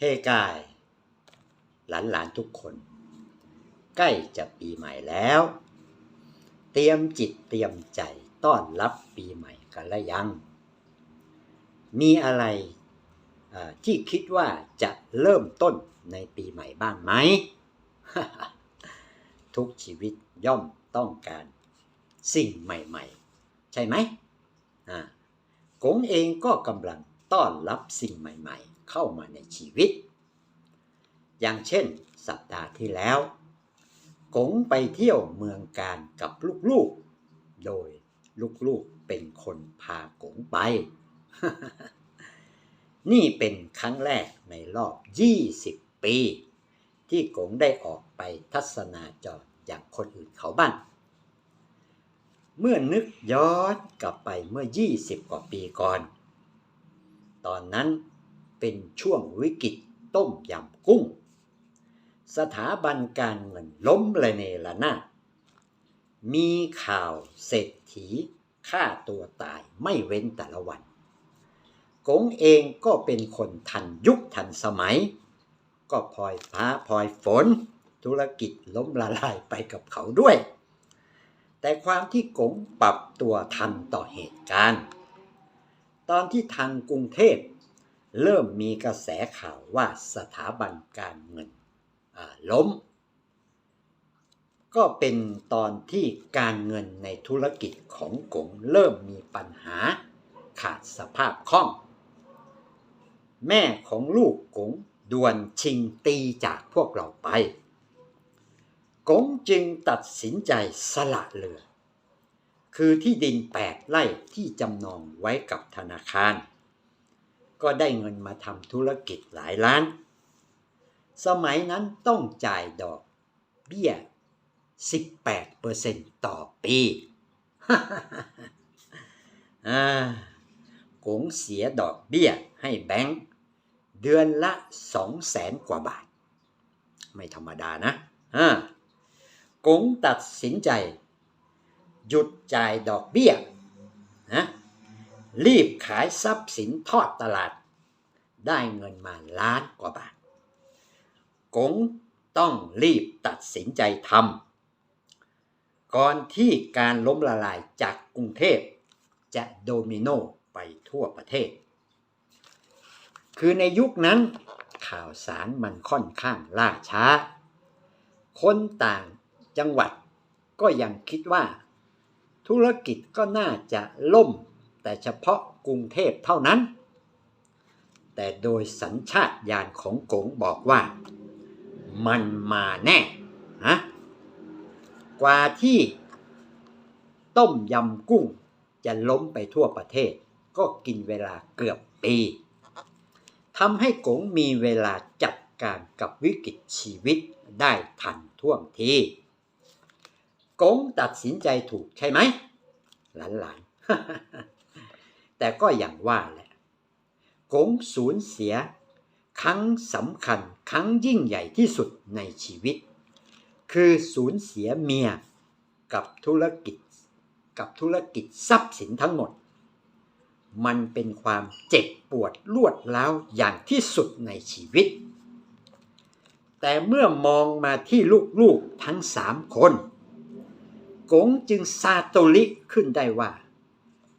เฮกาย หลานๆทุกคน ใกล้จะปีใหม่แล้ว เตรียมจิตเตรียมใจต้อนรับปีใหม่กันแล้วยัง มีอะไรที่คิดว่าจะเริ่มต้นในปีใหม่บ้างไหม ทุกชีวิตย่อมต้องการสิ่งใหม่ ๆ ใช่ไหมกงเองก็กำลัง ต้อนรับสิ่งใหม่ๆ เข้ามาในชีวิต อย่างเช่น สัปดาห์ที่แล้วกงไปเที่ยวเมืองการกับลูกๆ โดยลูกๆเป็นคนพากงไป นี่เป็นครั้งแรกในรอบ 20 ปี ที่กงได้ออกไปทัศนาจรอย่างคนอื่นเขาบ้างเมื่อนึกย้อนกลับไปเมื่อ 20 กว่าปีก่อน ตอนนั้นเป็นช่วงวิกฤตต้มยำกุ้ง สถาบันการเงินล้มระเนระนาดมีข่าวเศรษฐีฆ่าตัวตายไม่เว้นแต่ละวันกงเองก็เป็นคนทันยุคทันสมัย ก็พลอยฟ้าพลอยฝน ธุรกิจล้มละลายไปกับเขาด้วย แต่ความที่กงปรับตัวทันต่อเหตุการณ์ ตอนที่ทางกรุงเทพ เริ่มมีกระแสข่าวว่าสถาบันการเงินล้ม ก็เป็นตอนที่การเงินในธุรกิจของกงเริ่มมีปัญหาขาดสภาพคล่อง แม่ของลูกกงด่วนชิงตีจากพวกเราไปกงจึงตัดสินใจสละเรือ คือที่ดินแปดไร่ที่จำนองไว้กับธนาคาร ก็ได้เงินมาทำธุรกิจหลายล้าน สมัยนั้นต้องจ่ายดอกเบี้ย 18%ต่อปีอ่ากงเสียดอกเบี้ยให้แบงค์เดือนละสองแสนกว่าบาท ไม่ธรรมดานะอ่ากงตัดสินใจ หยุดจ่ายดอกเบี้ยนะรีบขายทรัพย์สินทอดตลาด ได้เงินมาล้านกว่าบาทกงต้องรีบตัดสินใจทำก่อนที่การล้มละลายจากกรุงเทพ จะโดมิโนไปทั่วประเทศ คือในยุคนั้นข่าวสารมันค่อนข้างล่าช้า คนต่างจังหวัดก็ยังคิดว่า ธุรกิจก็น่าจะล่ม แต่เฉพาะกรุงเทพเท่านั้น แต่โดยสัญชาตญาณของกงบอกว่า มันมาแน่ฮะกว่าที่ต้มยำกุ้งจะล้มไปทั่วประเทศ ก็กินเวลาเกือบปีทำให้กงมีเวลาจัดการกับวิกฤตชีวิตได้ทันท่วงที กงตัดสินใจถูกใช่ไหมหลานๆ แต่ก็อย่างว่าแหละกงสูญเสีย ครั้งสำคัญครั้งยิ่งใหญ่ที่สุดในชีวิต คือสูญเสียเมียกับธุรกิจ กับธุรกิจทรัพย์สินทั้งหมด มันเป็นความเจ็บปวดรวดร้าวอย่างที่สุดในชีวิต แต่เมื่อมองมาที่ลูกๆทั้งสามคน กงจึงซาโตริขึ้นได้ว่า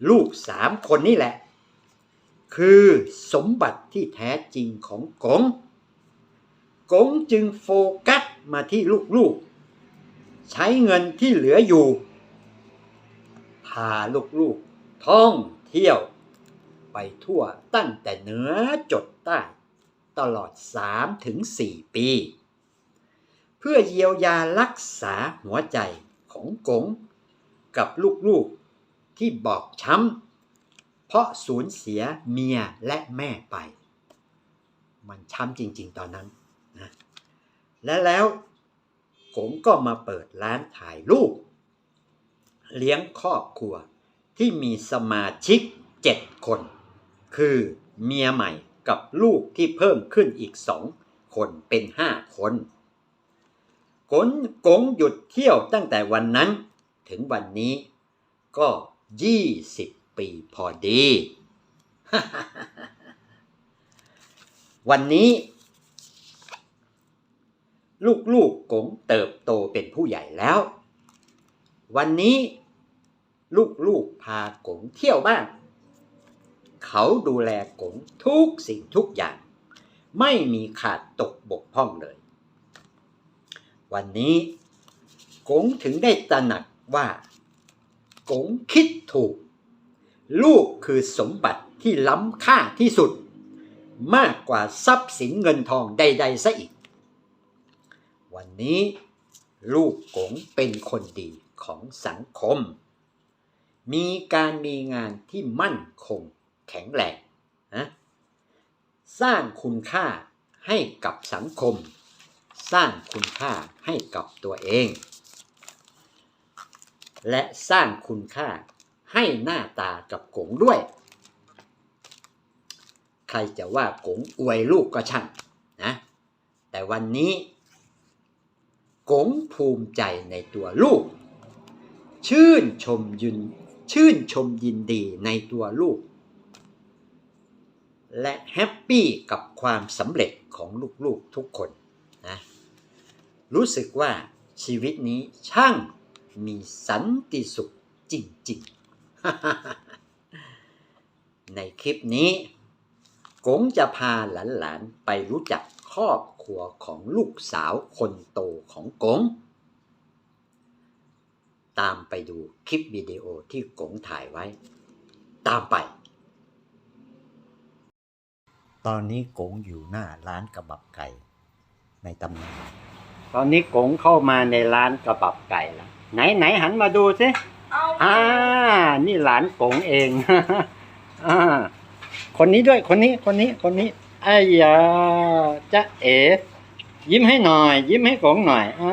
ลูกสามคนนี่แหละ คือสมบัติที่แท้จริงของกงกงจึงโฟกัสมาที่ลูกๆ ใช้เงินที่เหลืออยู่ พาลูกๆ ท่องเที่ยว ไปทั่วตั้งแต่เหนือจดใต้ ตลอด 3-4 ปี เพื่อเยียวยารักษาหัวใจ ของกงกับลูกๆที่บอบช้ำ เพราะสูญเสียเมียและแม่ไป มันช้ำจริง ๆ ตอนนั้นนะและแล้วกงก็มาเปิดร้านถ่ายรูป เลี้ยงครอบครัวที่มีสมาชิกเจ็ดคน คือเมียใหม่กับลูกที่เพิ่มขึ้นอีกสองคนเป็นห้าคน กงกงหยุดเที่ยวตั้งแต่วันนั้น ถึงวันนี้ก็ยี่สิบปีพอดี วันนี้ ลูกๆกงเติบโตเป็นผู้ใหญ่แล้ว วันนี้ ลูกๆพากงเที่ยวบ้านเขาดูแลกงทุกสิ่งทุกอย่าง ไม่มีขาดตกบกพร่องเลย วันนี้กงถึงได้ตระหนักว่ากงคิดถูก ลูกคือสมบัติที่ล้ำค่าที่สุด มากกว่าทรัพย์สินเงินทองใด ๆซะอีก วันนี้ลูกกงเป็นคนดีของสังคม มีการมีงานที่มั่นคงแข็งแรงนะสร้างคุณค่าให้กับสังคม สร้างคุณค่าให้กับตัวเอง และสร้างคุณค่าให้หน้าตากับกงด้วย ใครจะว่ากงอวยลูกก็ช่างนะ แต่วันนี้ กงภูมิใจในตัวลูก ชื่นชมยินชื่นชมยินดีในตัวลูก และแฮปปี้กับความสำเร็จของลูกๆทุกคน นะรู้สึกว่าชีวิตนี้ช่างมีสันติสุขจริงๆ ในคลิปนี้กงจะพาหลานๆไปรู้จักครอบครัวของลูกสาวคนโตของกง ตามไปดูคลิปวิดีโอที่กงถ่ายไว้ ตามไป ตอนนี้กงอยู่หน้าร้านกระบับไก่ ในตำนานตอนนี้กงเข้ามาในร้านกระบับไก่แล้วไหนไหนหันมาดูสิเอาอ่า นี่หลานกงเองอ่าคนนี้ด้วยคนนี้คนนี้คนนี้ไอ้ยาจ๊ะเอ๋ยิ้มให้หน่อย ยิ้มให้กงหน่อยเอ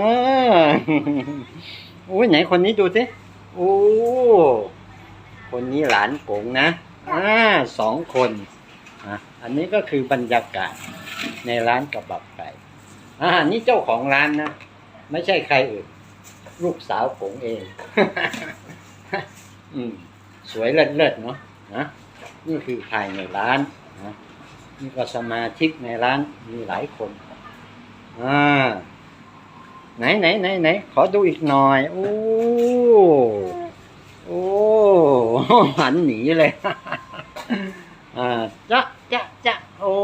อโอ้ยไหนคนนี้ดูสิโอ้คนนี้หลานกงนะอ่าสองคนอะอันนี้ก็คือบรรยากาศในร้านกระบับไก่ อ่านี่เจ้าของร้านนะ ไม่ใช่ใครอื่น ลูกสาวผมเอง อืม สวยเลิศๆเนาะนะนี่คือภายในร้านนะนี่ก็สมาชิกในร้านมีหลายคนอ่าไหนไหนไหนไหนขอดูอีกหน่อย โอ้โอ้หันหนีเลย อ่าจ๊ะจ๊ะจ๊ะโอ้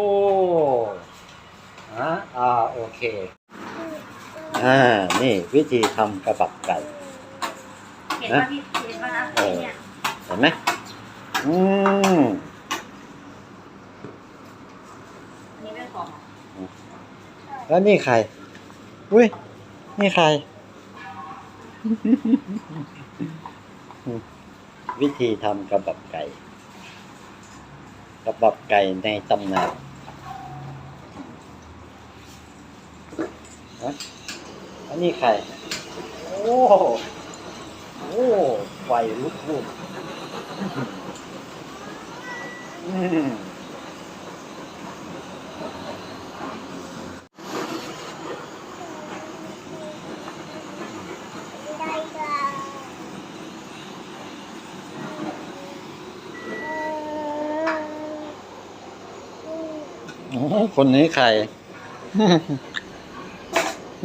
อ่าอ่าโอเค อ่า นี่วิธีทำกระบับไก่ เห็นว่าพี่เห็นว่านะเออ เนี่ยเห็นไหมอืมอันนี้เป็นของแล้วนี่ใคร อุ้ย นี่ใคร วิธีทำกระบับไก่ กระบับไก่ในตำนาน ฮะอันนี้ใครโอ้โอ้ไฟลุกลุกอืมโอ้คนนี้ใคร เ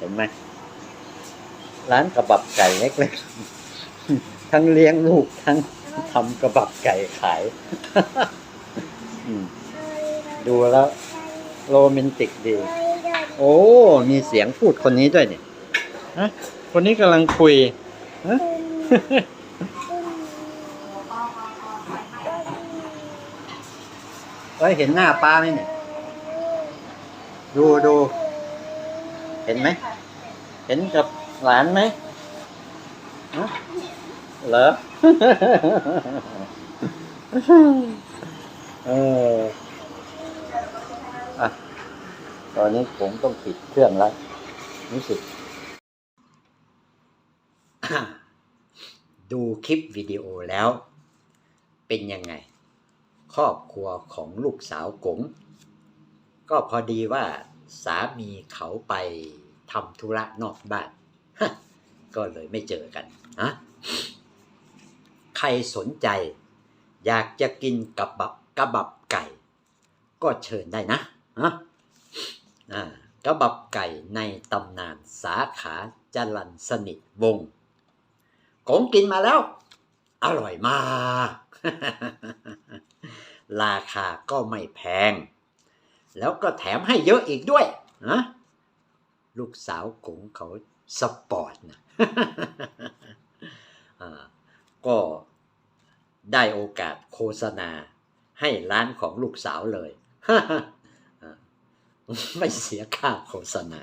ห็นไหมร้านกระบับไก่เล็กๆ ทั้งเลี้ยงลูกทั้งทำกระบับไก่ขายอืมดูแล้ว โรแมนติกดี โอ้ มีเสียงพูดคนนี้ด้วยเนี่ยฮะคนนี้กำลังคุยฮะ เฮ้ยเห็นหน้าป้าไหมเนี่ย ดูดู เห็นไหม เห็นกับหลานไหมฮะเหรอ เอออะตอนนี้ผมต้องปิดเครื่องแล้ว รู้สึก ดูคลิปวิดีโอแล้ว เป็นยังไง ครอบครัวของลูกสาวกงก็พอดีว่าสามีเขาไปทำธุระนอกบ้านก็เลยไม่เจอกันนะใครสนใจ อยากจะกินกระบับกระบับไก่ ก็เชิญได้นะฮะกระบับไก่ในตำนานสาขาจรันสนิทวง กงกินมาแล้ว อร่อยมาก ราคาก็ไม่แพง แล้วก็แถมให้เยอะอีกด้วยนะลูกสาวกงเขาสปอร์ตนะก็ได้โอกาสโฆษณาให้ร้านของลูกสาวเลย ไม่เสียค่าโฆษณา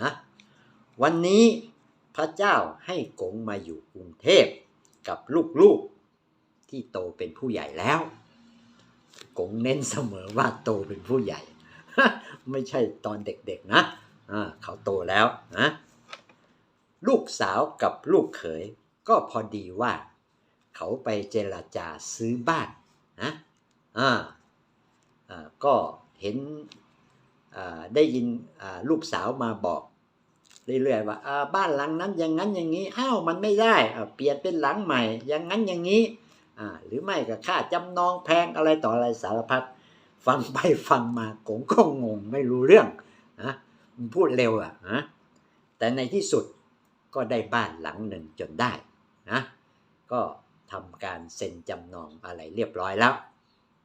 นะวันนี้พระเจ้าให้กงมาอยู่กรุงเทพกับลูกๆ ที่โตเป็นผู้ใหญ่แล้วกงเน้นเสมอว่าโตเป็นผู้ใหญ่ ไม่ใช่ตอนเด็กๆนะอ่าเขาโตแล้วนะลูกสาวกับลูกเขยก็พอดีว่า เขาไปเจรจาซื้อบ้านนะอ่าก็เห็นได้ยินลูกสาวมาบอก เรื่อยๆว่าบ้านหลังนั้นอย่างนั้นอย่างนี้อ้าวมันไม่ได้เปลี่ยนเป็นหลังใหม่ อย่างนั้นอย่างนี้ หรือไม่ก็ค่าจำนองแพงอะไรต่ออะไรสารพัดฟังไปฟังมากงก็งงไม่รู้เรื่องนะมันพูดเร็วอะนะแต่ในที่สุดก็ได้บ้านหลังหนึ่งจนได้นะก็ทำการเซ็นจำนองอะไรเรียบร้อยแล้ว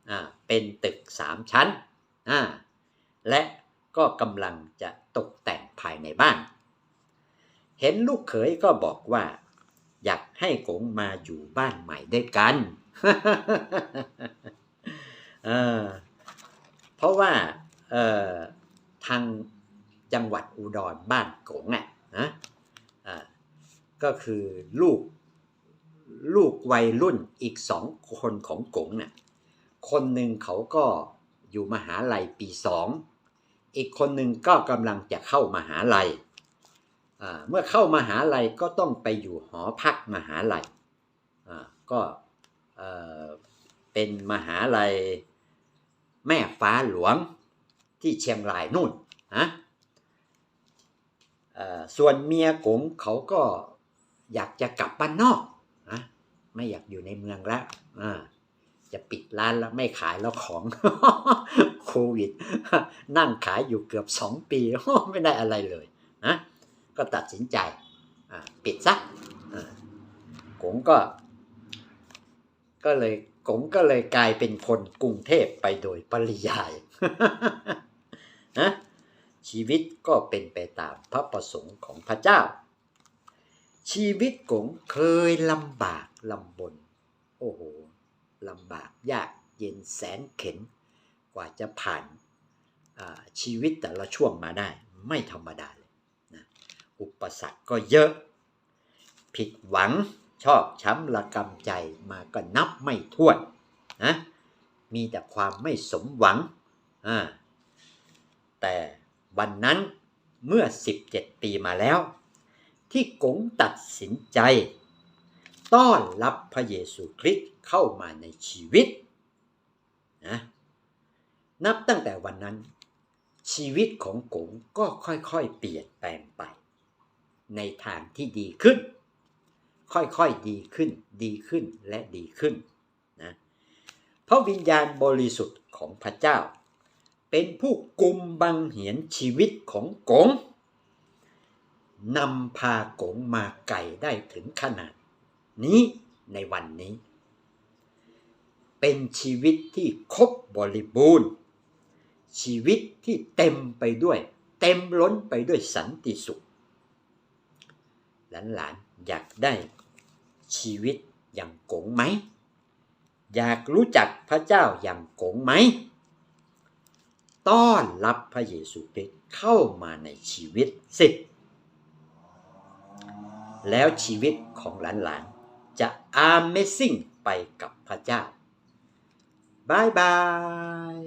อ่าเป็นตึกสามชั้นอ่าและก็กำลังจะตกแต่งภายในบ้าน เห็นลูกเขยก็บอกว่า อยากให้กงมาอยู่บ้านใหม่ด้วยกันเเพราะว่าทางจังหวัดอุดรบ้านกงอะนะก็คือลูกลูกวัยรุ่นอีกสองคนของกงน่ะคนหนึ่งเขาก็อยู่มหาลัยปีสอง อีกคนหนึ่งก็กำลังจะเข้ามหาลัย เมื่อเข้ามหาลัยก็ต้องไปอยู่หอพักมหาลัยก็เป็นมหาลัยแม่ฟ้าหลวงที่เชียงรายนู่นนะส่วนเมียกงเขาก็อยากจะกลับบ้านนอกนะไม่อยากอยู่ในเมืองแล้วจะปิดร้านแล้วไม่ขายแล้วของโควิด นั่งขายอยู่เกือบสองปีไม่ได้อะไรเลยนะ ก็ตัดสินใจปิดซะกงก็ ก็เลยกงก็เลยกลายเป็นคนกรุงเทพไปโดยปริยายนะชีวิตก็เป็นไปตามพระประสงค์ของพระเจ้า ชีวิตกงเคยลำบากลำบน โอ้โหลำบากยากเย็นแสนเข็น กว่าจะผ่านชีวิตแต่ละช่วงมาได้ ไม่ธรรมดา อุปสรรคก็เยอะ ผิดหวังชอบช้ำระกำใจมาก็นับไม่ถ้วนนะมีแต่ความไม่สมหวังอ่าแต่วันนั้นเมื่อ 17 ปีมาแล้ว ที่กงตัดสินใจ ต้อนรับพระเยซูคริสต์เข้ามาในชีวิตนะนับตั้งแต่วันนั้น ชีวิตของกงก็ค่อยๆ เปลี่ยนแปลงไป ในทางที่ดีขึ้น ค่อยๆดีขึ้น ดีขึ้นและดีขึ้นนะเพราะวิญญาณบริสุทธิ์ของพระเจ้า เป็นผู้กุมบังเหียนชีวิตของกงนำพากงมาไก่ได้ถึงขนาด นี้ในวันนี้ เป็นชีวิตที่ครบบริบูรณ์ ชีวิตที่เต็มไปด้วย เต็มล้นไปด้วยสันติสุข หลานๆอยากได้ชีวิตอย่างกงไหม อยากรู้จักพระเจ้าอย่างกงไหม ต้อนรับพระเยซูคริสต์เข้ามาในชีวิตสิแล้วชีวิตของหลานๆจะ Amazing ไปกับพระเจ้าบายบาย